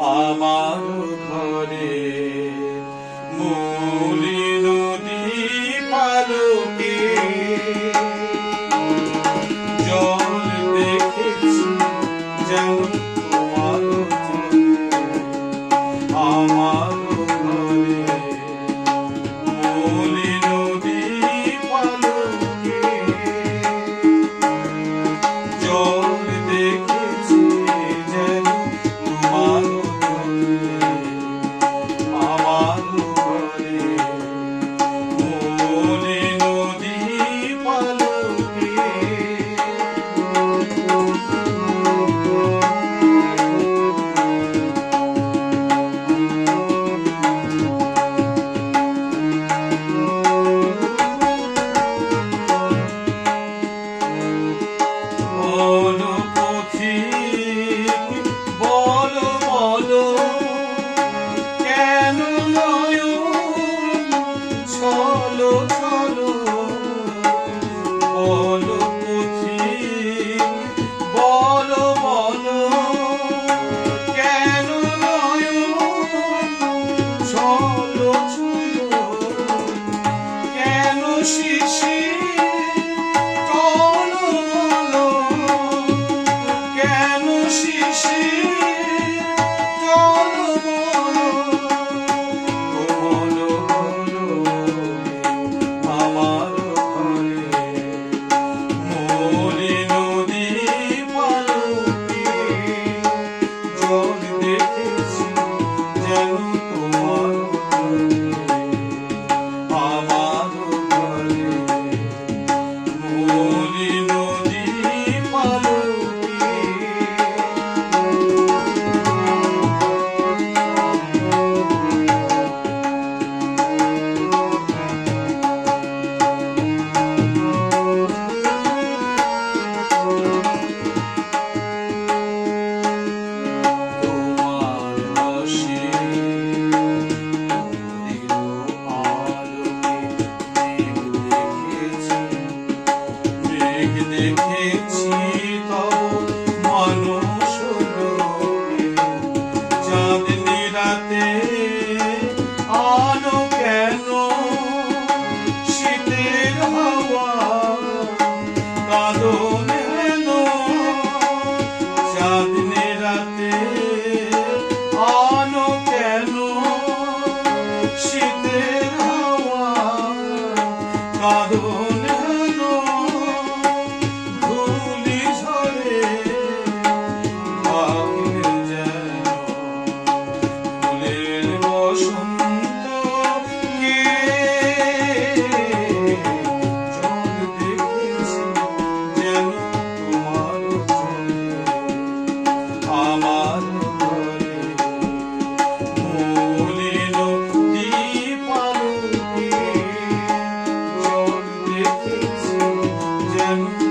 আমার ঘরে মৌলি নদী পালকে জল দেখেছি যেমন শিশির দেখেছি তব মানুষ চাঁদনি রাতে আলো কেন শীতের time.